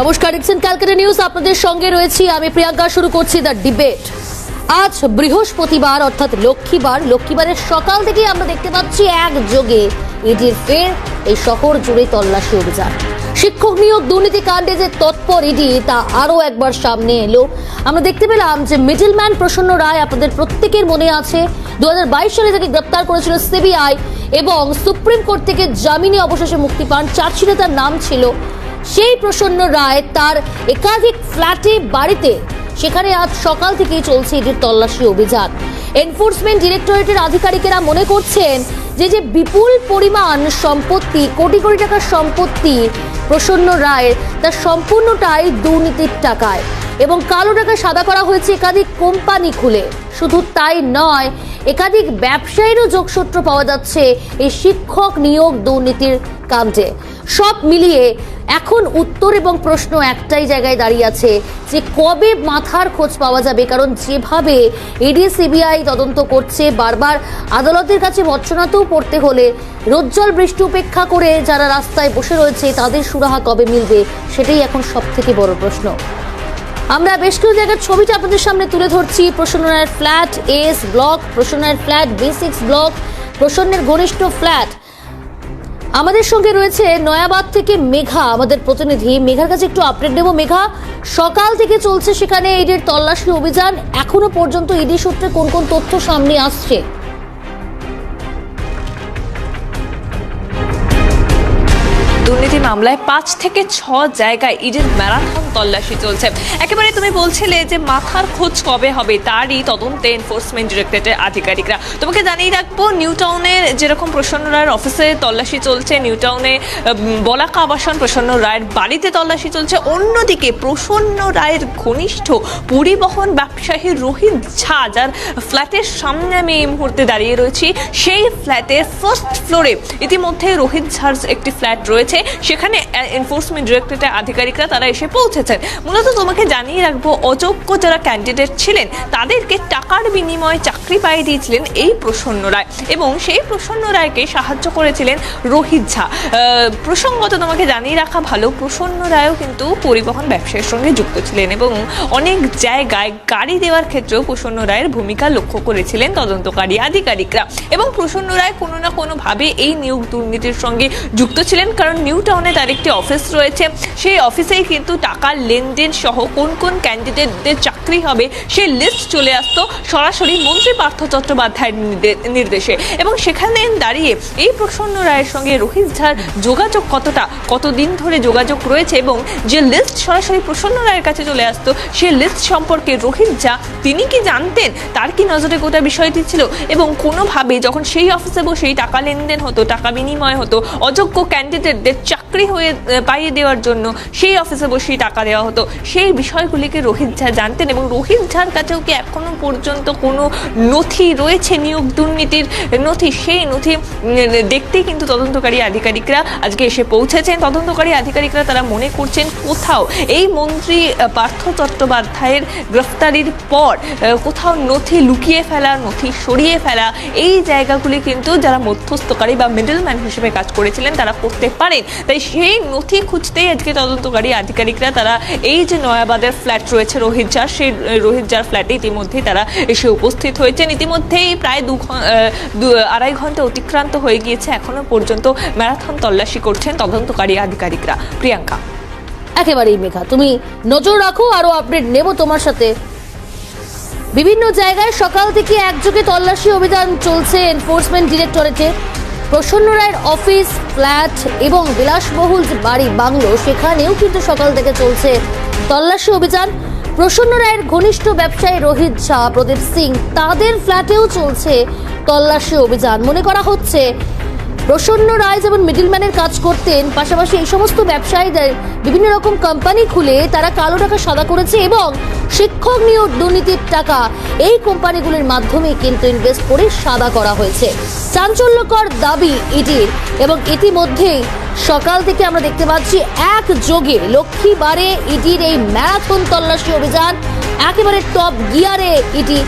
নমস্কার, দেখছেন ক্যালকাটা নিউজ। আপনাদের সঙ্গে রয়েছি আমি প্রিয়াঙ্কা, শুরু করছি দ্য ডিবেট। আজ বৃহস্পতিবার, অর্থাৎ লক্ষ্মীবার, লক্ষ্মীবারের সকাল থেকে আমরা দেখতে পাচ্ছি একযোগে ইডির ফের এই শহর জুড়ে তল্লাশি অভিযান। শিক্ষক নিয়োগ দুর্নীতি কাণ্ডে যে তৎপর ইডি, তা আরও একবার সামনে এলো। আমরা দেখতে পেলাম যে মিডলম্যান প্রসন্ন রায় আপনাদের প্রত্যেকের মনে আছে। দু হাজার বাইশ সালে তাকে গ্রেপ্তার করেছিল সিবিআই এবং সুপ্রিম কোর্ট থেকে জামিনে অবশেষে মুক্তি পান, চার্জশিটে তার নাম ছিল সেই প্রসন্ন রায় তার একাধিক ফ্ল্যাটে বাড়িতে। সেখানে আজ সকাল থেকেই চলছে ইডির তল্লাশি অভিযান। এনফোর্সমেন্ট ডিরেক্টরেটের আধিকারিকেরা মনে করছেন যে যে বিপুল পরিমাণ সম্পত্তি, কোটি কোটি টাকার সম্পত্তি প্রসন্ন রায়ের তার সম্পূর্ণটাই দুর্নীতির টাকায় এবং কালো টাকা সাদা করা হয়েছে একাধিক কোম্পানি খুলে। শুধু তাই নয়, একাধিক ব্যবসায়ীরও যোগসূত্র পাওয়া যাচ্ছে এই শিক্ষক নিয়োগ দুর্নীতির কাণ্ডে। সব মিলিয়ে এখন উত্তর এবং প্রশ্ন একটাই জায়গায় দাঁড়িয়ে আছে যে কবে মাথার খোঁজ পাওয়া যাবে? কারণ যেভাবে ইডি সিবিআই তদন্ত করছে, বারবার আদালতের কাছে বর্ষনাতেও পড়তে হলে রোজ্জ্বল বৃষ্টি উপেক্ষা করে যারা রাস্তায় বসে রয়েছে, তাদের সুরাহা কবে মিলবে? সেটাই এখন সব থেকে বড় প্রশ্ন। আমরা বেশ কিছু জায়গার ছবিটা আপনাদের সামনে তুলে ধরছি। Prasanna flat S block Prasanna flat B six block, প্রসন্নের ঘনিষ্ঠ ফ্ল্যাট। আমাদের সঙ্গে রয়েছে নয়াবাদ থেকে মেঘা, আমাদের প্রতিনিধি। মেঘার কাছে একটু আপডেট দেবো মেঘা, সকাল থেকে চলছে সেখানে ইডির তল্লাশি অভিযান। এখনও পর্যন্ত ইডি সূত্রে কোন কোন তথ্য সামনে আসছে? মামলায় পাঁচ থেকে ছ জায়গায় ইডির ম্যারাথন তল্লাশি চলছে। একেবারে তুমি বলছিলে যে মাথার খোঁজ কবে হবে, তারই তদন্তে এনফোর্সমেন্ট ডিরেক্টরেটের আধিকারিকরা। তোমাকে জানিয়ে রাখব নিউ টাউনের যেরকম প্রসন্ন রায়ের অফিসে তল্লাশি চলছে নিউ টাউনে বলাকা আবাসন প্রসন্ন রায়ের বাড়িতে তল্লাশি চলছে। অন্যদিকে প্রসন্ন রায়ের ঘনিষ্ঠ পরিবহন ব্যবসায়ী রোহিত ঝা, যার ফ্ল্যাটের সামনে আমি এই মুহূর্তে দাঁড়িয়ে রয়েছি, সেই ফ্ল্যাটের ফার্স্ট ফ্লোরে ইতিমধ্যে রোহিত ঝার একটি ফ্ল্যাট রয়েছে সেখানে এনফোর্সমেন্ট ডিরেক্টরেটের আধিকারিকরা তারা এসে পৌঁছেছেন। মূলত তোমাকে জানিয়ে রাখব, অযোগ্য যারা ক্যান্ডিডেট ছিলেন, তাদেরকে টাকার বিনিময়ে চাকরি পাইয়ে দিয়েছিলেন এই প্রসন্ন রায়। এবং সেই প্রসন্ন রায়কে সাহায্য করেছিলেন রোহিত ঝা। প্রসঙ্গত তোমাকে জানিয়ে রাখা ভালো, প্রসন্ন রায়ও কিন্তু পরিবহন ব্যবসায়ের সঙ্গে যুক্ত ছিলেন এবং অনেক জায়গায় গাড়ি দেওয়ার ক্ষেত্রেও প্রসন্ন রায়ের ভূমিকা লক্ষ্য করেছিলেন তদন্তকারী আধিকারিকরা। এবং প্রসন্ন রায় কোনো না কোনোভাবে এই নিয়োগ দুর্নীতির সঙ্গে যুক্ত ছিলেন, কারণ নিউ টাউনে তার একটি অফিস রয়েছে। সেই অফিসেই কিন্তু টাকার লেনদেন সহ কোন কোন ক্যান্ডিডেটদের চাকরি হবে সেই লিস্ট চলে আসতো সরাসরি মন্ত্রী পার্থ চট্টোপাধ্যায়ের নির্দে- নির্দেশে। এবং সেখানে দাঁড়িয়ে এই প্রসন্ন রায়ের সঙ্গে রোহিত ঝার যোগাযোগ কতটা, কতদিন ধরে যোগাযোগ রয়েছে এবং যে লিস্ট সরাসরি প্রসন্ন রায়ের কাছে চলে আসতো, সেই লিস্ট সম্পর্কে রোহিত ঝা তিনি কি জানতেন? তার কি নজরে গোটা বিষয়টি ছিল? এবং কোনোভাবে যখন সেই অফিসে বসেই টাকা লেনদেন হতো, টাকা বিনিময় হতো, অযোগ্য ক্যান্ডিডেটদের চাকরি হয়ে পাইয়ে দেওয়ার জন্য সেই অফিসে বসেই টাকা দেওয়া হতো। সেই বিষয়গুলিকে রোহিত ঝা জানতেন এবং রোহিত ঝার কাছেও কি এখনও পর্যন্ত কোনো নথি রয়েছে নিয়োগ দুর্নীতির নথি? সেই নথি দেখতেই কিন্তু তদন্তকারী আধিকারিকরা আজকে এসে পৌঁছেছেন। তদন্তকারী আধিকারিকরা তারা মনে করছেন কোথাও এই মন্ত্রী পার্থ চট্টোপাধ্যায়ের গ্রেফতারির পর কোথাও নথি লুকিয়ে ফেলা, নথি সরিয়ে ফেলা, এই জায়গাগুলি কিন্তু যারা মধ্যস্থকারী বা মিডলম্যান হিসেবে কাজ করেছিলেন, তারা করতে পারেন। তাই সেই নথি খুঁজতেই আজকে তদন্তকারী আধিকারিকরা, তারা এই যে নয়াবাদের ফ্ল্যাট রয়েছে রোহিত জার সেই রোহিত জার ফ্ল্যাটে ইতিমধ্যেই তারা এসে উপস্থিত হয়েছেন। ইতিমধ্যেই প্রায় দু আড়াই ঘণ্টা অতিক্রান্ত হয়ে গিয়েছে। এখনও পর্যন্ত ম্যারাথন তল্লাশি করছেন তদন্তকারী আধিকারিকরা। প্রিয়াঙ্কা। একেবারেই মেঘা, তুমি নজর রাখো, আরও আপডেট নেব তোমার সাথে। বিভিন্ন জায়গায় সকাল থেকে একযোগে তল্লাশি অভিযান চলছে এনফোর্সমেন্ট ডিরেক্টরেটে প্রসন্ন রায়ের অফিস, ফ্ল্যাট এবং বিলাসবহুল যে বাড়ি বাংলো, সেখানেও কিন্তু সকাল থেকে চলছে তল্লাশি অভিযান। প্রসন্ন রায়ের ঘনিষ্ঠ ব্যবসায়ী রোহিত শাহ প্রদীপ সিং, তাদের ফ্ল্যাটেও চলছে তল্লাশি অভিযান। মনে করা হচ্ছে প্রসন্ন রায় যেমন মিডিলম্যানের কাজ করতেন, পাশাপাশি এই সমস্ত ব্যবসায়ীদের বিভিন্ন রকম কোম্পানি খুলে তারা কালো টাকা সাদা করেছে এবং শিক্ষক নিয়োগ দুর্নীতির টাকা এই কোম্পানিগুলির মাধ্যমে কিন্তু ইনভেস্ট করে সাদা করা হয়েছে। চাঞ্চল্যকর দাবি ইডির এবং ইতিমধ্যেই সকাল থেকে আমরা দেখতে পাচ্ছি এক যোগে লক্ষ্মীবারে ইডির এই ম্যারাথন তল্লাশি অভিযান একেবারে টপ গিয়ারে ইডি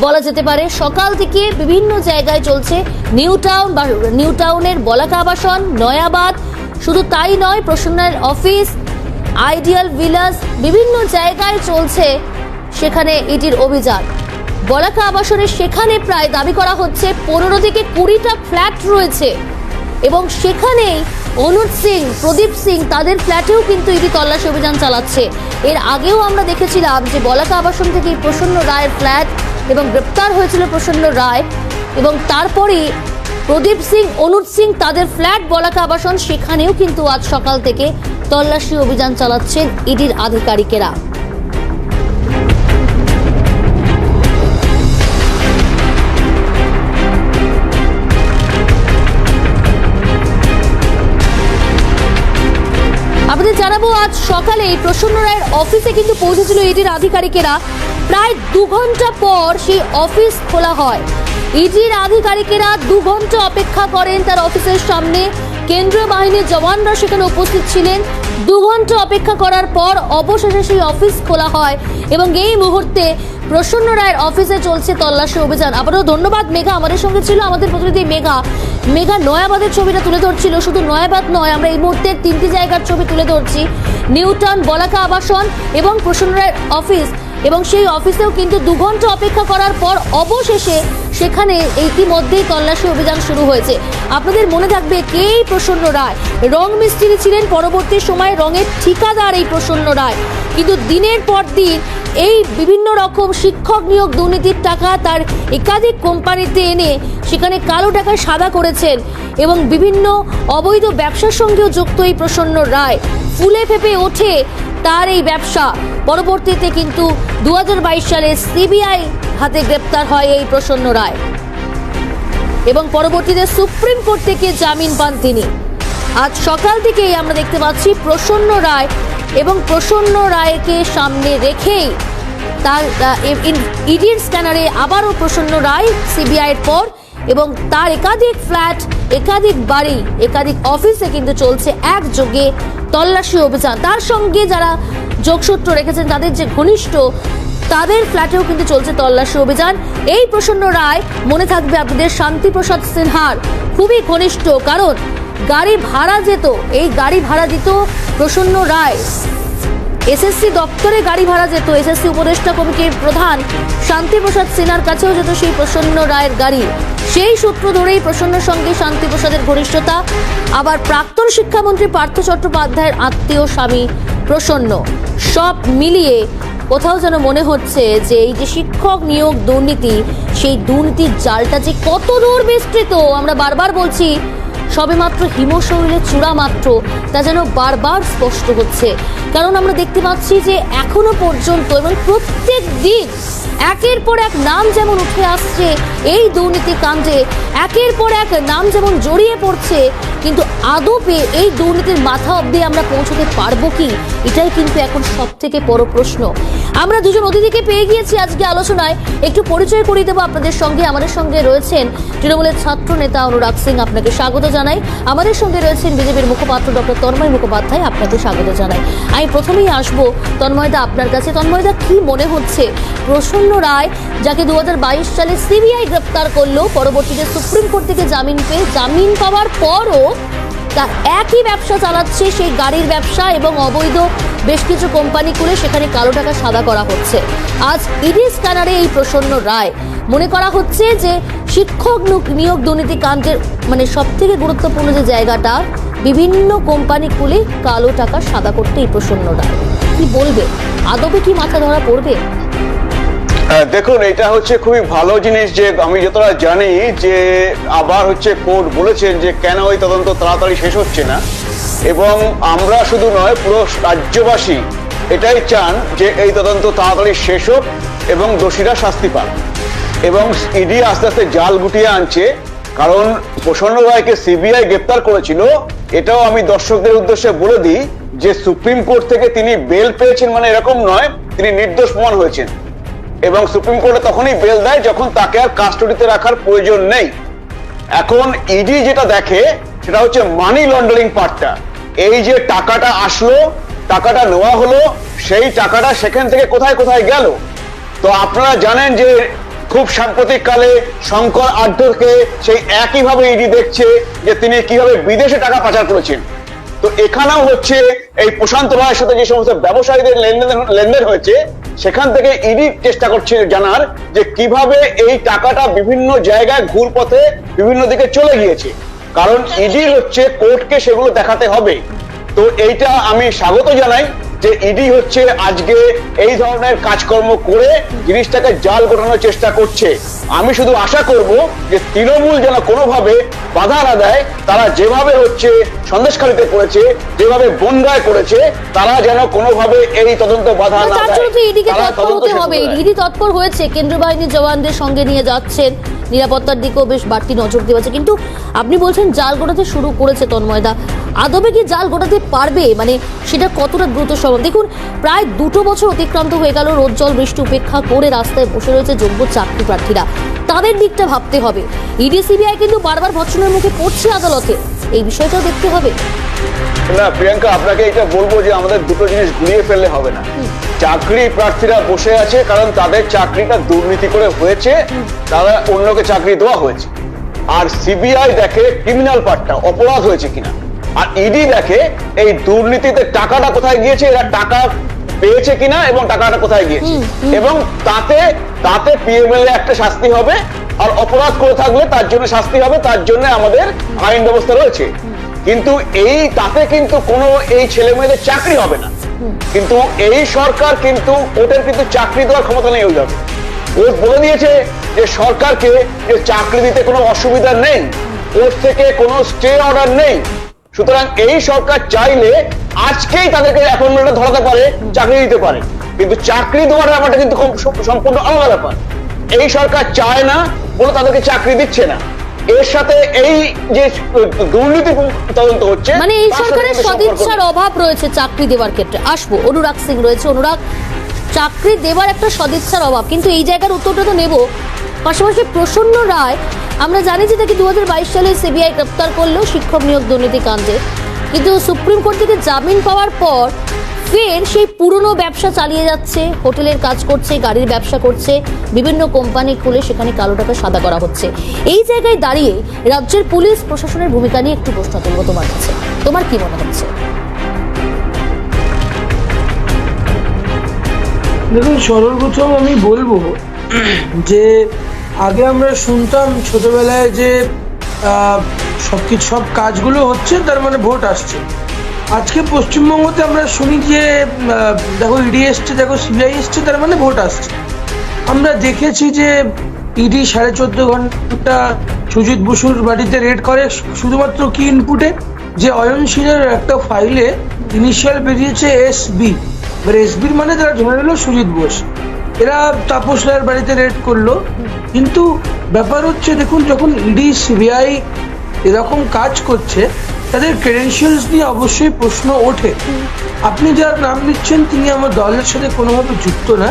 বলা যেতে পারে, সকাল থেকে বিভিন্ন জায়গায় চলছে নিউ টাউন বা নিউ টাউনের বলাকা আবাসন, নয়াবাদ। শুধু তাই নয়, প্রসন্নের অফিস, আইডিয়াল ভিলাস বিভিন্ন জায়গায় চলছে সেখানে ইডির অভিযান। বলাকা আবাসনের সেখানে প্রায় দাবি করা হচ্ছে, পনেরো থেকে কুড়িটা ফ্ল্যাট রয়েছে এবং সেখানেই অনুজ সিং, প্রদীপ সিং তাদের ফ্ল্যাটেও কিন্তু ইডি তল্লাশি অভিযান চালাচ্ছে। এর আগেও আমরা দেখেছিলাম যে বলাকা আবাসন থেকে প্রসন্ন রায়ের ফ্ল্যাট এবং গ্রেপ্তার হয়েছিল প্রসন্ন রায় এবং তারপরে প্রদীপ সিং অনুজ সিং তাদের ফ্ল্যাট বলাকা আবাসন, সেখানেও কিন্তু আজ সকাল থেকে তল্লাশি অভিযান চালাচ্ছেন ইডির আধিকারিকেরা। আপনাদের জানাব, আজ সকালে প্রসন্ন রায়ের অফিসে কিন্তু পৌঁছেছিল ইডির আধিকারিকেরা। প্রায় দু ঘণ্টা পর সেই অফিস খোলা হয়। ইডির আধিকারিকেরা দু ঘণ্টা অপেক্ষা করেন তার অফিসের সামনে। কেন্দ্রীয় বাহিনীর জওয়ানরা সেখানে উপস্থিত ছিলেন। দু ঘণ্টা অপেক্ষা করার পর অবশেষে সেই অফিস খোলা হয় এবং এই মুহূর্তে প্রসন্ন রায়ের অফিসে চলছে তল্লাশি অভিযান। আবারও ধন্যবাদ, মেঘা আমাদের সঙ্গে ছিল। আমাদের প্রতিনিধি মেঘা। মেঘা, নয়াবাদের ছবিটা তুলে ধরছিল। শুধু নয়াবাদ নয়, আমরা এই মুহূর্তে তিনটি জায়গার ছবি তুলে ধরছি। নিউটন বলাকা আবাসন এবং প্রসন্ন রায়ের অফিস। এবং সেই অফিসেও কিন্তু দু ঘণ্টা অপেক্ষা করার পর অবশেষে সেখানে ইতিমধ্যেই তল্লাশি অভিযান শুরু হয়েছে। আপনাদের মনে থাকবে কে এই প্রসন্ন রায়? রং মিস্ত্রি ছিলেন পরবর্তী সময় রঙের ঠিকাদার এই প্রসন্ন রায়। কিন্তু দিনের পর দিন এই বিভিন্ন রকম শিক্ষক নিয়োগ দুর্নীতির টাকা তার একাধিক কোম্পানিতে এনে সেখানে কালো টাকা সাদা করেছেন এবং বিভিন্ন অবৈধ ব্যবসার সঙ্গেও যুক্ত এই প্রসন্ন রায়। ফুলে ফেপে ওঠে তার এই ব্যবসা। পরবর্তীতে কিন্তু দু হাজার বাইশ সালে সিবিআই হাতে গ্রেপ্তার হয় এই প্রসন্ন রায়। এবং পরবর্তীতে সুপ্রিম কোর্ট থেকে জামিন পান তিনি। আজ সকাল থেকেই আমরা দেখতে পাচ্ছি প্রসন্ন রায় এবং প্রসন্ন রায়কে সামনে রেখেই তার ইডির স্ক্যানারে আবারও প্রসন্ন রায় সিবিআইয়ের পর এবং তার একাধিক ফ্ল্যাট একাধিক বাড়ি, একাধিক অফিসে কিন্তু চলছে একযোগে তল্লাশি অভিযান। তার সঙ্গে যারা যোগসূত্র রেখেছেন তাদের যে ঘনিষ্ঠ, তাদের ফ্ল্যাটেও কিন্তু চলছে তল্লাশি অভিযান। এই প্রসন্ন রায়, মনে থাকবে আপনাদের শান্তিপ্রসাদ সিনহার খুবই ঘনিষ্ঠ, কারণ গাড়ি ভাড়া যেত, এই গাড়ি ভাড়া দিত প্রসন্ন রায়। এসএসসি দপ্তরে গাড়ি ভাড়া যেত, এসএসসি উপদেষ্টা কমিটির প্রধান শান্তিপ্রসাদ সিনহার কাছেও যেত সেই প্রসন্ন রায়ের গাড়ি। সেই সূত্র ধরেই প্রসন্নর সঙ্গে শান্তিপ্রসাদের ঘনিষ্ঠতা, আবার প্রাক্তন শিক্ষামন্ত্রী পার্থ চট্টোপাধ্যায়ের আত্মীয় স্বামী প্রসন্ন। সব মিলিয়ে কোথাও যেন মনে হচ্ছে যে এই যে শিক্ষক নিয়োগ দুর্নীতি, সেই দুর্নীতির জালটা যে কত দূর বিস্তৃত, আমরা বারবার বলছি সবেমাত্র হিমশৈলের চূড়া মাত্র, তা যেন বারবার স্পষ্ট হচ্ছে। কারণ আমরা দেখতে পাচ্ছি যে এখনও পর্যন্ত এবং প্রত্যেক দিন একের পর এক নাম যেমন উঠে আসছে এই দুর্নীতি কাণ্ডে, একের পর এক নাম যেমন জড়িয়ে পড়ছে, কিন্তু আদপে এই দুর্নীতির মাথা অবধি আমরা পৌঁছতে পারব কি? এটাই কিন্তু এখন সব থেকে বড় প্রশ্ন। আমরা দুজন অতিথিকে পেয়ে গিয়েছি আজকে আলোচনায়। একটু পরিচয় করিয়ে দেবো আপনাদের সঙ্গে। আমাদের সঙ্গে রয়েছেন তৃণমূলের ছাত্র নেতা অনুরাগ সিং, আপনাকে স্বাগত জানাই। আমাদের সঙ্গে রয়েছেন বিজেপির মুখপাত্র ডক্টর তন্ময় মুখোপাধ্যায়, আপনাকে স্বাগত জানাই। আমি প্রথমেই আসব তন্ময়দা আপনার কাছে। তন্ময়দা, কি মনে হচ্ছে? প্রসন্ন রায়, যাকে দু হাজার বাইশ সালে সিবিআই গ্রেপ্তার করল, পরবর্তীতে সুপ্রিম কোর্ট থেকে জামিন পেয়ে, জামিন পাওয়ার পরও তার একই ব্যবসা চালাচ্ছে সেই গাড়ির ব্যবসা এবং অবৈধ বেশ কিছু কোম্পানি খুলে সেখানে কালো টাকা সাদা করা হচ্ছে। আজ ইডি স্ক্যানারে এই প্রসন্ন রায়। মনে করা হচ্ছে যে শিক্ষক নিয়োগ- দুর্নীতি কাণ্ডের মানে সব থেকে গুরুত্বপূর্ণ যে জায়গাটা, বিভিন্ন কোম্পানি খুলে কালো টাকা সাদা করতে এই প্রসন্ন রায়। কি বলবে? আদবে কি মাথা ধরা পড়বে? দেখুন, এটা হচ্ছে খুবই ভালো জিনিস যে আমি যতটা জানি যে আবার হচ্ছে কোর্ট বলেছেন যে কেন ওই তদন্ত তাড়াতাড়ি শেষ হচ্ছে না। এবং আমরা শুধু নয়, পুরো রাজ্যবাসী এটাই চান যে এই তদন্ত তাড়াতাড়ি শেষ হোক এবং দোষীরা শাস্তি পান এবং ইডি আস্তে আস্তে জাল গুটিয়ে আনছে, কারণ প্রসন্ন রায়কে সিবিআই গ্রেপ্তার করেছিল। এটাও আমি দর্শকদের উদ্দেশ্যে বলে দিই যে সুপ্রিম কোর্ট থেকে তিনি বেল পেয়েছেন মানে এরকম নয়, তিনি নির্দোষ প্রমাণ হয়েছেন। এবং সুপ্রিম কোর্টে তখনই বেল দেয় যখন তাকে আর কাস্টডিতে রাখার প্রয়োজন নেই। এখন ইডি যেটা দেখে, সেটা হচ্ছে মানি লন্ডারিং পার্টটা এই যে টাকাটা আসলো, টাকাটা নেওয়া হলো, সেই টাকাটা সেখান থেকে কোথায় কোথায় গেল? তো আপনারা জানেন যে খুব সাম্প্রতিক কালে শঙ্কর আড্ডরকে সেই একইভাবে ইডি দেখছে যে তিনি কীভাবে বিদেশে টাকা পাচার করেছেন। তো এখানেও হচ্ছে এই প্রশান্ত রায়ের সাথে যে সমস্ত ব্যবসায়ীদের লেনদেন লেনদেন হয়েছে সেখান থেকে ইডি চেষ্টা করছে জানার যে কীভাবে এই টাকাটা বিভিন্ন জায়গায় ঘুরপথে বিভিন্ন দিকে চলে গিয়েছে। কারণ ইডি হচ্ছে কোর্টকে সেগুলো দেখাতে হবে। তো এইটা আমি স্বাগত জানাই। যে ইডি হচ্ছে আজকে এই ধরনের কাজকর্ম করে জিনিসটাকে জাল গোটানোর চেষ্টা করছে। আমি শুধু আশা করব যে তৃণমূল যেন কোনোভাবে বাধা না দেয় তারা যেভাবে হচ্ছে সন্দেশখালিতে করেছে যেভাবে বনগায় করেছে তারা যেন কোনোভাবে এই তদন্ত বাধা না দেয়। ইডিকে তৎপর হতে হবে। ইডি তৎপর হয়েছে কেন্দ্রীয় বাহিনীর জওয়ানদের সঙ্গে নিয়ে যাচ্ছেন। নিরাপত্তার দিকেও বেশ বাড়তি নজর দেওয়া আছে। কিন্তু আপনি বলছেন জাল গোটাতে শুরু করেছে তন্ময়দা। আদবে কি জাল গোটাতে পারবে? মানে সেটা কতটা দ্রুত সম্ভব? দেখুন প্রায় দুটো বছর অতিক্রান্ত হয়ে গেল রোদ জল বৃষ্টি উপেক্ষা করে রাস্তায় বসে রয়েছে যোগ্য চাকরি প্রার্থীরা। তাদের দিকটা ভাবতে হবে। ইডি সিবিআই কিন্তু বারবার ভৎসনের মুখে পড়ছে আদালতে। এই বিষয়টাও দেখতে হবে। না প্রিয়াঙ্কা আপনাকে এটা বলব যে আমাদের দুটো জিনিস ঘুরিয়ে ফেললে হবে না। চাকরি প্রার্থীরা বসে আছে কারণ তাদের চাকরিটা দুর্নীতি করে হয়েছে তারা অন্যকে চাকরি দেওয়া হয়েছে। আর সিবিআই দেখে ক্রিমিনাল পার্টটা অপরাধ হয়েছে কিনা। আর ইডি দেখে এই দুর্নীতিতে টাকাটা কোথায় গিয়েছে এরা টাকা পেয়েছে কিনা এবং টাকাটা কোথায় গিয়েছে। এবং তাতে তাতে পিএমএল একটা শাস্তি হবে আর অপরাধ করে থাকলে তার জন্য শাস্তি হবে তার জন্য আমাদের আইন ব্যবস্থা রয়েছে। কিন্তু এই, তাতে কিন্তু কোনো এই ছেলে মেয়েদের চাকরি হবে না। কিন্তু এই সরকার কিন্তু ওদের কিন্তু চাকরি দেওয়ার ক্ষমতা নেই ওই যাবে ও বলে দিয়েছে যে সরকারকে যে চাকরি দিতে কোনো অসুবিধা নেই, ওর থেকে কোনো স্টে অর্ডার নেই। সুতরাং এই সরকার চাইলে আজকেই তাদেরকে অ্যাপয়েন্টমেন্টে ধরাতে পারে, চাকরি দিতে পারে। কিন্তু চাকরি দেওয়ার ব্যাপারটা কিন্তু সম্পূর্ণ আলাদা ব্যাপার। এই সরকার চায় না বলে তাদেরকে চাকরি দিচ্ছে না। এর সাথে এই যে দুর্নীতি তদন্ত হচ্ছে মানে এই সরকারের সদিচ্ছার অভাব রয়েছে চাকরি দেওয়ার ক্ষেত্রে। আসব অনুরাগ সিং রয়েছে অনুরাগ। চাকরি দেওয়ার একটা সদিচ্ছার অভাব কিন্তু এই জায়গার উত্তরটা তো নেব। পাশাপাশি প্রসন্ন রায় আমরা জানি যে তাকে দু হাজার বাইশ সালে সিবিআই গ্রেপ্তার করল শিক্ষক নিয়োগ দুর্নীতি কাণ্ডে কিন্তু সুপ্রিম কোর্ট থেকে জামিন পাওয়ার পর ফের সেই পুরনো ব্যবসা চালিয়ে যাচ্ছে। হোটেলের কাজ করছে, গাড়ির ব্যবসা করছে, বিভিন্ন কোম্পানি খুলে সেখানে কালো টাকা সাদা করা হচ্ছে। এই জায়গায় দাঁড়িয়ে রাজ্যের পুলিশ প্রশাসনের ভূমিকা নিয়ে একটু প্রশ্ন তুলবো তোমার কাছে। তোমার কি মনে হচ্ছে? দেখুন, সর্বপ্রথম আমি বলব যে আগে আমরা শুনতাম ছোটবেলায় যে সব কিছু সব কাজগুলো হচ্ছে, তার মানে ভোট আসছে। আজকে পশ্চিমবঙ্গতে আমরা শুনি যে দেখো ইডি এসছে, দেখো সিবিআই এসছে, তার মানে ভোট আসছে। আমরা দেখেছি যে ইডি সাড়ে চোদ্দ ঘণ্টা সুজিত বসুর বাড়িতে রেড করে, শুধুমাত্র কি ইনপুটে যে অয়ন অয়নশীলের একটা ফাইলে ইনিশিয়াল বেরিয়েছে এস বি এবার এস বির মানে তারা ধরে নিল সুজিত বোস। এরা তাপস রায়ের বাড়িতে রেড করল। কিন্তু ব্যাপার হচ্ছে, দেখুন, যখন ইডি, সিবিআই এরকম কাজ করছে তাদের ক্রেডেন্সিয়ালস নিয়ে অবশ্যই প্রশ্ন ওঠে। আপনি যার নাম নিচ্ছেন তিনি আমার দলের সাথে কোনোভাবে যুক্ত না।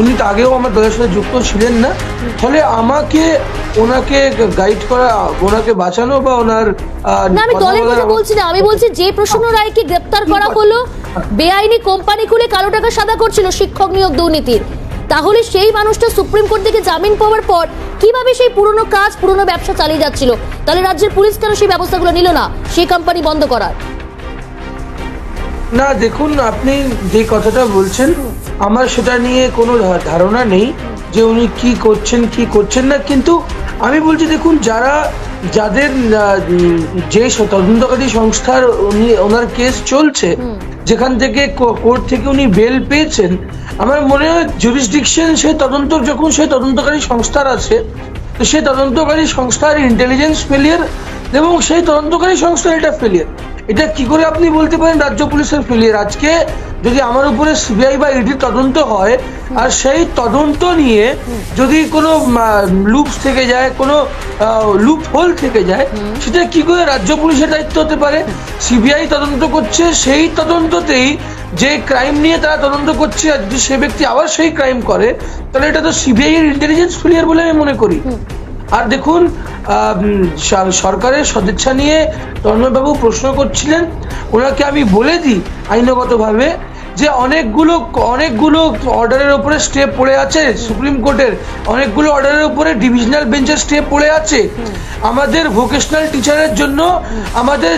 উনি তো আগেও আমার দলের সাথে যুক্ত ছিলেন না। ফলে আমাকে ওনাকে গাইড করা ওনাকে বাঁচানো বা ওনার না আমি দলের কথা বলছি না। আমি বলছি যে প্রসন্ন রায়কে গ্রেপ্তার করা হলো বেআইনি কোম্পানি খুলে কালো টাকা সাদা করছিল শিক্ষক নিয়োগ দুর্নীতির। তাহলে সেই মানুষটা সুপ্রিম কোর্ট থেকে জামিন পাওয়ার পর কীভাবে সেই পুরনো কাজ পুরনো ব্যবসা চালিয়ে যাচ্ছিল? তাহলে রাজ্যের পুলিশ কেন সেই ব্যবস্থাগুলো নিল না সেই কোম্পানি বন্ধ করার? না দেখুন আপনি যে কথাটা বলছেন আমার সেটা নিয়ে কোনো ধারণা নেই যে উনি কি করছেন কি করছেন না। কিন্তু আমি বলছি দেখুন যারা যাদের যে তদন্তকারী সংস্থার উনি ওনার কেস চলছে যেখান থেকে কোর্ট থেকে উনি বেল পেয়েছেন, আমার মনে হয় জুরিসডিকশন সে তদন্ত, যখন সে তদন্তকারী সংস্থার আছে, তো সেই তদন্তকারী সংস্থার ইন্টেলিজেন্স ফেলিয়ার এবং সেই তদন্তকারী সংস্থার এটা ফেলিয়ার এটা কি করে আপনি বলতে পারেন রাজ্য পুলিশের ফেলিয়ার? আজকে যদি আমার উপরে সিবিআই বা ইডি তদন্ত হয়, আর সেই তদন্ত নিয়ে যদি কোনো লুপস থেকে যায়, কোনো লুপ হোল থেকে যায়, সেটা কি করে রাজ্য পুলিশের দায়িত্ব হতে পারে? সিবিআই তদন্ত করছে, সেই তদন্ততেই যে ক্রাইম নিয়ে তারা তদন্ত করছে, আর যদি সে ব্যক্তি আবার সেই ক্রাইম করে, তাহলে এটা তো সিবিআই এর ইন্টেলিজেন্স ফেলিয়ার বলে আমি মনে করি। আর দেখুন সরকারের সদিচ্ছা নিয়ে তন্ময়বাবু প্রশ্ন করছিলেন। ওনাকে আমি বলে দিই আইনগতভাবে যে অনেকগুলো অনেকগুলো অর্ডারের উপরে স্টে পড়ে আছে সুপ্রিম কোর্টের অনেকগুলো অর্ডারের উপরে ডিভিশনাল বেঞ্চের স্টে পড়ে আছে। আমাদের ভোকেশনাল টিচারের জন্য, আমাদের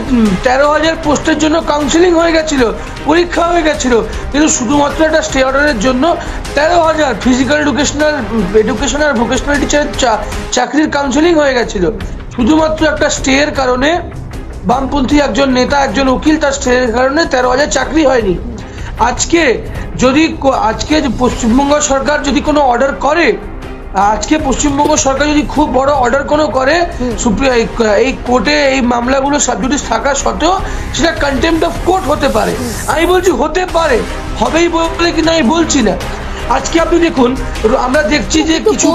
তেরো হাজার পোস্টের জন্য কাউন্সিলিং হয়ে গেছিল, পরীক্ষা হয়ে গেছিল। কিন্তু শুধুমাত্র একটা স্টে অর্ডারের জন্য তেরো হাজার ফিজিক্যাল এডুকেশনাল এডুকেশন আর ভোকেশনাল টিচারের চাকরির কাউন্সিলিং হয়ে গেছিল। শুধুমাত্র একটা স্টে এর কারণে বামপন্থী একজন নেতা, একজন উকিল তার স্টে এর কারণে তেরো হাজার চাকরি হয়নি। আজকে যদি আজকে পশ্চিমবঙ্গ সরকার যদি কোনো অর্ডার করে আজকে পশ্চিমবঙ্গ সরকার যদি খুব বড় অর্ডার কোনো করে এই কোর্টে এই মামলাগুলো সাবজুডিস থাকা সত্ত্বেও সেটা কন্টেম্পট অফ কোর্ট হতে পারে। আমি বলছি হতে পারে হবেই বলে কিনা আমি বলছি না। আজকে আপনি দেখুন আমরা দেখছি যে কিছু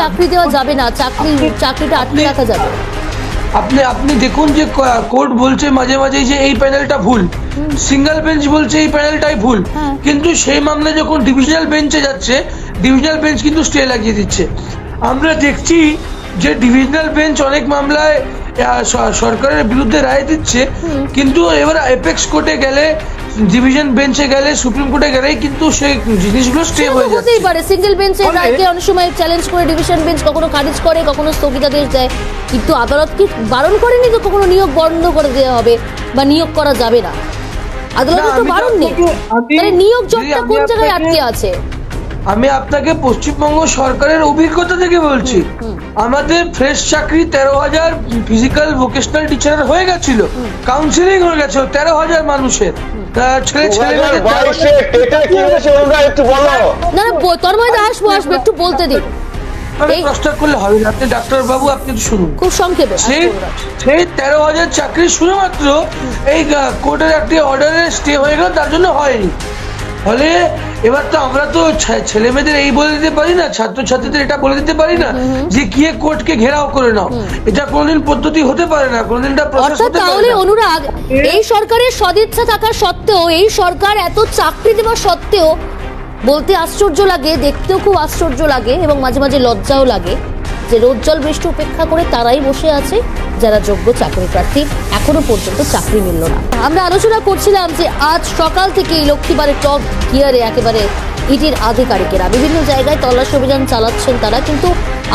চাকরি দেওয়া যাবে না চাকরি চাকরিটা আটকে রাখা যাবে। আপনি আপনি দেখুন যে কোর্ট বলছে মাঝে মাঝে যে এই প্যানেলটা ভুল। সিঙ্গেল বেঞ্চ বলছে এই প্যানেলটাই ভুল। হ্যাঁ। কিন্তু সেই মামলা যখন ডিভিশনাল বেঞ্চে যাচ্ছে ডিভিশনাল বেঞ্চ কিন্তু স্টে লাগিয়ে দিচ্ছে। আমরা দেখছি যে ডিভিশনাল বেঞ্চ অনেক মামলায় সরকারের বিরুদ্ধে রায় দিচ্ছে। কিন্তু এবার এপেক্স কোর্টে গেলে ডিভিশন বেঞ্চে গেলে সুপ্রিম কোর্টে গেলেই কিন্তু সেই জিনিসগুলো স্টে হয়ে যাচ্ছে। হতেই পারে সিঙ্গেল বেঞ্চে রায়কে অনেক সময় চ্যালেঞ্জ করে ডিভিশন বেঞ্চ কখনো খারিজ করে কখনো স্থগিতাদেশ দেয়। কিন্তু আদালত কি বারণ করেনি যে কখনো নিয়োগ বন্ধ করে দেওয়া হবে বা নিয়োগ করা যাবে না? আদালত তো বারণ নেই। মানে নিয়োগ জটটা কোন জায়গায় আটকে আছে? আমি আপনাকে পশ্চিমবঙ্গ সরকারের অভিজ্ঞতা থেকে বলছি। আমাদের ফ্রেশ চাকরি তেরো হাজার ফিজিক্যাল ভোকেশনাল টিচার হয়ে গেছিল। কাউন্সিলিং হয়ে গেছিল তেরো হাজার মানুষের। ছেলে ছেলে না আসব আসব একটু বলতে দিন প্রশ্ন করলে হবে না আপনি ডাক্তার বাবু আপনি শুনুন। খুব সংক্ষেপে। সেই সেই তেরো হাজার চাকরি শুধুমাত্র এই কোর্টের একটি অর্ডারে স্টে হয়ে গেল তার জন্য হয়নি। ফলে এবার তো আমরা তো ছেলে মেয়েদের এই বলে দিতে পারি না ছাত্রছাত্রীদের এটা বলে দিতে পারি না যে গিয়ে কোর্টকে ঘেরাও করে নাও। এটা কোনোদিন পদ্ধতি হতে পারে না কোনোদিন এটা প্রসেস হতে পারে তাহলে অনুরাগ এই সরকারের সদিচ্ছা থাকা সত্ত্বেও এই সরকার এত চাকরি দেওয়া সত্ত্বেও বলতে আশ্চর্য লাগে দেখতেও খুব আশ্চর্য লাগে এবং মাঝে মাঝে লজ্জাও লাগে যে রোদ জল বৃষ্টি উপেক্ষা করে তারাই বসে আছে। যারা যোগ্য চাকরি প্রার্থী, এখনও পর্যন্ত চাকরি মিলল না। আমরা আলোচনা করছিলাম যে আজ সকাল থেকেই লক্ষ্মীবারের টপ গিয়ারে একেবারে ইডির আধিকারিকেরা, বিভিন্ন জায়গায় তল্লাশি অভিযান চালাচ্ছেন তারা, কিন্তু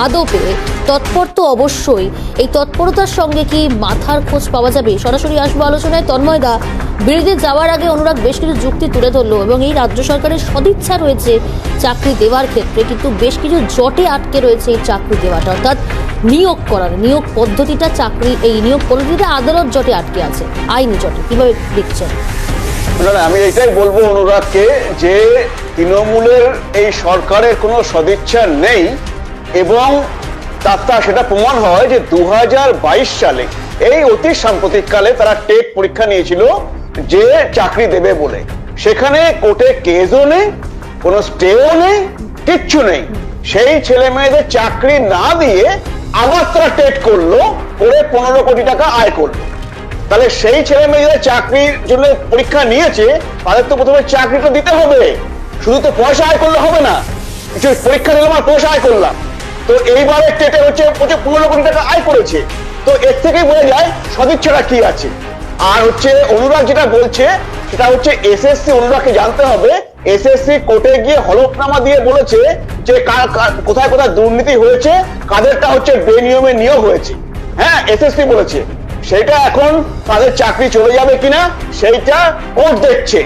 আদপে তৎপর তো অবশ্যই। এই তৎপরতার সঙ্গে কি মাথার খোঁজ পাওয়া যাবে? সরাসরি আসব আলোচনায়। তন্ময় তন্ময়দা বিরোধী যাওয়ার আগে অনুরাগ বেশ কিছু যুক্তি তুলে ধরলো এবং এই রাজ্য সরকারের সদিচ্ছা রয়েছে চাকরি দেওয়ার ক্ষেত্রে, কিন্তু বেশ কিছু জটে আটকে রয়েছে এই চাকরি দেওয়াটা, অর্থাৎ নিয়োগ করার, নিয়োগ পদ্ধতিটা চাকরি এই নিয়োগ পদ্ধতিটা আদালত জটে আটকে আছে। আইনি জটে, কীভাবে দেখছেন? আমি এটাই বলব অনুরাগকে যে তৃণমূলের এই সরকারের কোনো সদিচ্ছা নেই এবং তার সেটা প্রমাণ হয় যে দু সালে, এই অতি সাম্প্রতিককালে তারা টেট পরীক্ষা নিয়েছিল যে চাকরি দেবে বলে। সেখানে কোর্টে কেসও নেই, কোনো স্টেও নেই, কিচ্ছু নেই। সেই ছেলে মেয়েদের চাকরি না দিয়ে আবার তারা টেট করল করে পনেরো কোটি টাকা আয় করল। তাহলে সেই ছেলে মেয়েদের চাকরির জন্য পরীক্ষা নিয়েছে, তাদের তো প্রথমে চাকরিটা দিতে হবে। শুধু তো পয়সা আয় করলে হবে না, কিছু পরীক্ষা দিলাম আর পয়সা আয় করলাম। তো এইবারে টেটে হচ্ছে হচ্ছে পনেরো কোটি টাকা আয় করেছে। তো এর থেকে বোঝা যায় সদিচ্ছাটা কি আছে। আর হচ্ছে অনুরাগ যেটা বলছে, সেটা হচ্ছে এসএসসি অনুরাগকে জানতে হবে। এসএসসি কোর্টে গিয়ে হলফনামা দিয়ে বলেছে যে কোথায় কোথায় দুর্নীতি হয়েছে, কাদেরটা হচ্ছে বেনিয়মে নিয়োগ হয়েছে। হ্যাঁ এসএসসি বলেছে। সেটা এখন তাদের চাকরি চলে যাবে কিনা, সেইটা কোর্ট দেখছে।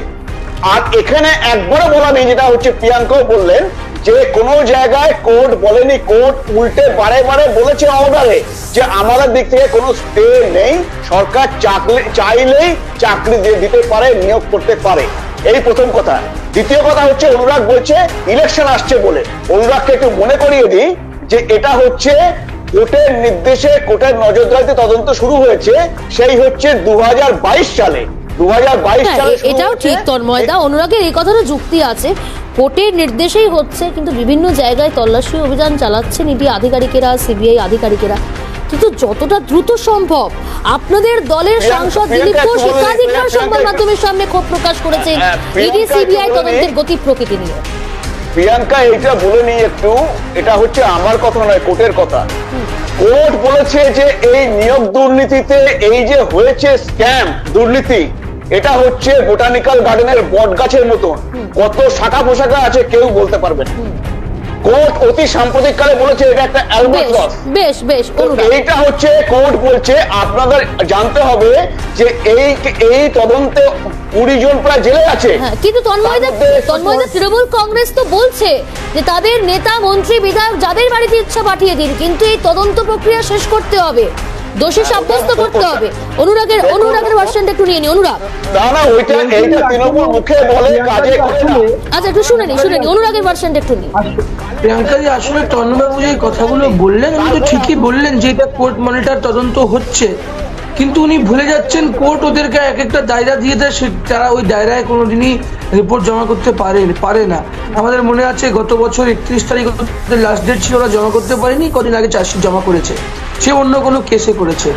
আর এখানে একবারও বলা নেই, যেটা হচ্ছে প্রিয়াঙ্কাও বললেন, যে কোনো জায়গায় কোর্ট বলেনি, কোর্ট উল্টে বারে বারে বলেছে অর্ডারে যে আমাদের দিক থেকে কোনো স্টে নেই, সরকার চাকরি চাইলেই চাকরি দিয়ে দিতে পারে, নিয়োগ করতে পারে। এই প্রথম কথা। দ্বিতীয় কথা হচ্ছে, অনুরাগ বলছে ইলেকশন আসছে বলে। অনুরাগকে একটু মনে করিয়ে দিই যে এটা হচ্ছে কোর্টের নির্দেশে কোর্টের নজরদারিতে তদন্ত শুরু হয়েছে সেই হচ্ছে দু সালে। দু হ্যাঁ সালে এটাও ঠিক তন্ময়দা অনুরাগের এই কথাটা যুক্তি আছে। কোর্টের নির্দেশেই হচ্ছে কিন্তু বিভিন্ন জায়গায় তল্লাশি অভিযান চালাচ্ছেন ইডি আধিকারিকেরা সিবিআই আধিকারিকেরা। কিন্তু যতটা দ্রুত সম্ভব আপনাদের দলের সাংসদ দিলীপ ঘোষ একাধিকবার সংবাদ মাধ্যমের সামনে ক্ষোভ প্রকাশ করেছেন হ্যাঁ, ইডি সিবিআই তদন্তের গতি প্রকৃতি নিয়ে। প্রিয়াঙ্কা, এইটা বলে নিই একটু, এটা হচ্ছে আমার কথা নয়, কোর্টের কথা। কোর্ট বলেছে যে এই নিয়োগ দুর্নীতিতে এই যে হয়েছে স্ক্যাম, দুর্নীতি, এটা হচ্ছে বোটানিক্যাল গার্ডেনের বট গাছের মতন। কত শাখা পোশাখা আছে কেউ বলতে পারবে না। কোর্ট অতি সাম্প্রতিককালে বলেছে এটা একটা বেশ বেশ এইটা হচ্ছে কোর্ট বলছে আপনাদের জানতে হবে যে এই এই তদন্তে কুড়ি জন প্রায় জেলে আছে হ্যাঁ কিন্তু তন্ময়দা তন্ময়দা তৃণমূল কংগ্রেস তো বলছে যে তাদের নেতা মন্ত্রী বিধায়ক যাদের বাড়িতে ইচ্ছা পাঠিয়ে দিন কিন্তু এই তদন্ত প্রক্রিয়া শেষ করতে হবে। দোষী সাব্যস্ত করতে হবে। অনুরাগের অনুরাগের ভার্সনটা একটু নিয়ে নি অনুরাগ। না না ওইটা এইটা তৃণমূল মুখে বলে কাজে আচ্ছা একটু শুনে নি শুনে নি অনুরাগের ভার্সনটা একটু নি। প্রিয়াঙ্কা জি আসলে তন্ময় যে কথাগুলো বললেন উনি তো ঠিকই বললেন যে এটা কোর্ট মনিটর তদন্ত হচ্ছে। কিন্তু উনি ভুলে যাচ্ছেন কোর্ট ওদেরকে এক একটা দায়রা দিয়ে দেয়, সে তারা ওই দায়রায় কোনো দিনই রিপোর্ট জমা করতে পারে পারে না। আমাদের মনে আছে গত বছর একত্রিশ তারিখ লাস্ট ডেট ছিল, ওরা জমা করতে পারেনি, কদিন আগে চার্জশিট জমা করেছে। সে অন্য কোনো কেসে করেছে।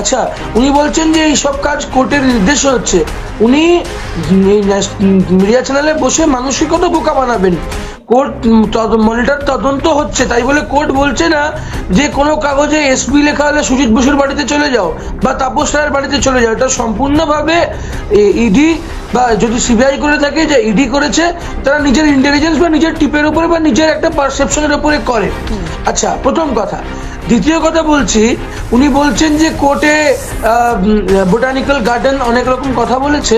আচ্ছা উনি বলছেন যে এই সব কাজ কোর্টের নির্দেশ হচ্ছে। উনি মিডিয়া চ্যানেলে বসে মানসিকতা বোকা বানাবেন। কোর্ট মনিটর তদন্ত হচ্ছে, তাই বলে কোর্ট বলছে না যে কোনো কাগজে এসপি লেখা হলে সুজিত বসুর বাড়িতে চলে যাও বা তাপস রায়ের বাড়িতে চলে যাও। এটা সম্পূর্ণভাবে ইডি বা যদি সিবিআই করে থাকে যে ইডি করেছে, তারা নিজের ইন্টেলিজেন্স বা নিজের টিপের উপরে বা নিজের একটা পারসেপশনের উপরে করে। আচ্ছা প্রথম কথা। দ্বিতীয় কথা বলছি, উনি বলছেন যে কোর্টে বোটানিক্যাল গার্ডেন অনেক রকম কথা বলেছে।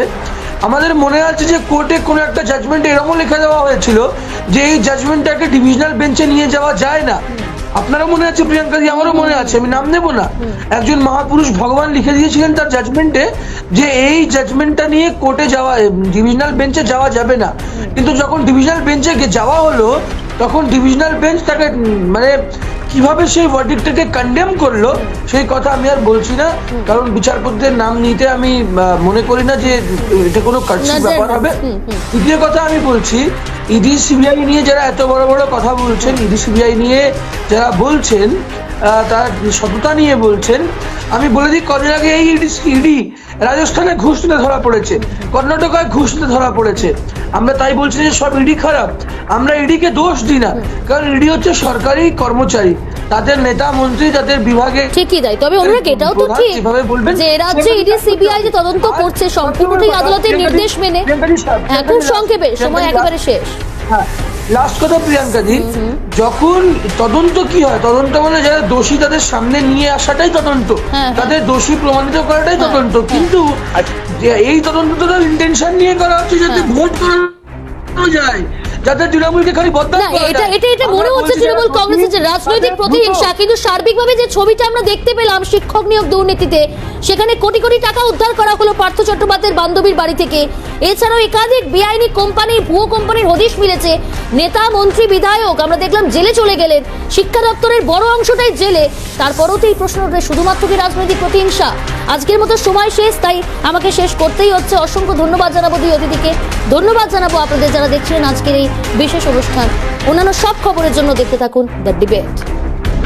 আমাদের মনে আছে যে কোর্টে কোনো একটা জাজমেন্ট এরকমও লিখে দেওয়া হয়েছিল যে এই জাজমেন্টটাকে ডিভিশনাল বেঞ্চে নিয়ে যাওয়া যায় না। আপনারও মনে আছে, প্রিয়াঙ্কা জি আমারও মনে আছে, আমি নাম নেব না। একজন মহাপুরুষ ভগবান লিখে দিয়েছিলেন তার জাজমেন্টে যে এই জাজমেন্টটা নিয়ে কোর্টে যাওয়া ডিভিশনাল বেঞ্চে যাওয়া যাবে না। কিন্তু যখন ডিভিশনাল বেঞ্চে যাওয়া হলো তখন ডিভিশনাল বেঞ্চ তাকে মানে কীভাবে সেই ভার্ডিক্টটাকে কন্ডেম করল সেই কথা আমি আর বলছি না। কারণ বিচারপতিদের নাম নিতে আমি মনে করি না যে এটা কোনো কাটছি ব্যাপার হবে। দ্বিতীয় কথা আমি বলছি ইডি সিবিআই নিয়ে যারা এত বড় বড় কথা বলছেন ইডি সিবিআই নিয়ে যারা বলছেন তার সততা নিয়ে বলছেন আমি বলে দিই কদিন আগে এই ইডি ইডি রাজস্থানে ঘুষ নিতে ধরা পড়েছে কর্ণাটকায় ঘুষ নিতে ধরা পড়েছে। আমরা তাই বলছি যে সব ইডি খারাপ আমরা ইডিকে দোষ দিই না কারণ ইডি হচ্ছে সরকারি কর্মচারী। তাদের নেতা মন্ত্রী তাদের বিভাগে ঠিকই তাই তবে অনুরাগ এটাও তো ঠিক যে রাজ্যে ইডি সিবিআই যে তদন্ত করছে সম্পূর্ণটাই আদালতের নির্দেশ মেনে। হ্যাঁ খুব সংক্ষেপে সময় একেবারে শেষ। হ্যাঁ লাস্ট কথা প্রিয়াঙ্কা দি যখন তদন্ত কি হয় তদন্ত মানে যারা দোষী তাদের সামনে নিয়ে আসাটাই তদন্ত হ্যাঁ, হ্যাঁ। তাদের দোষী প্রমাণিত করাটাই তদন্ত কিন্তু এই তদন্ত তো ইন্টেনশন নিয়ে করা হচ্ছে যাতে হ্যাঁ। ভোট করানো যায় যাতে তৃণমূলকে খালি বদনাম করা এটা এটা এটা মনে হচ্ছে তৃণমূল কংগ্রেসের যে রাজনৈতিক প্রতিহিংসা কিন্তু সার্বিকভাবে যে ছবিটা আমরা দেখতে পেলাম শিক্ষক নিয়োগ দুর্নীতিতে সেখানে কোটি কোটি টাকা উদ্ধার করা হলো পার্থ চট্টোপাধ্যায়ের বান্ধবীর বাড়ি থেকে। এছাড়াও একাধিক বেআইনি কোম্পানি ভুয়ো কোম্পানির হদিশ মিলেছে। নেতা মন্ত্রী বিধায়ক আমরা দেখলাম জেলে চলে গেলেন। শিক্ষা দপ্তরের বড় অংশটাই জেলে। তারপরেও তো এই প্রশ্ন ওঠে শুধুমাত্র কি রাজনৈতিক প্রতিহিংসা? আজকের মতো সময় শেষ তাই আমাকে শেষ করতেই হচ্ছে। অসংখ্য ধন্যবাদ জানাব দুই অতিথিকে। ধন্যবাদ জানাব আপনাদের যারা দেখছিলেন আজকের এই বিশেষ অনুষ্ঠান। অন্যান্য সব খবরের জন্য দেখতে থাকুন দ্য ডিবেট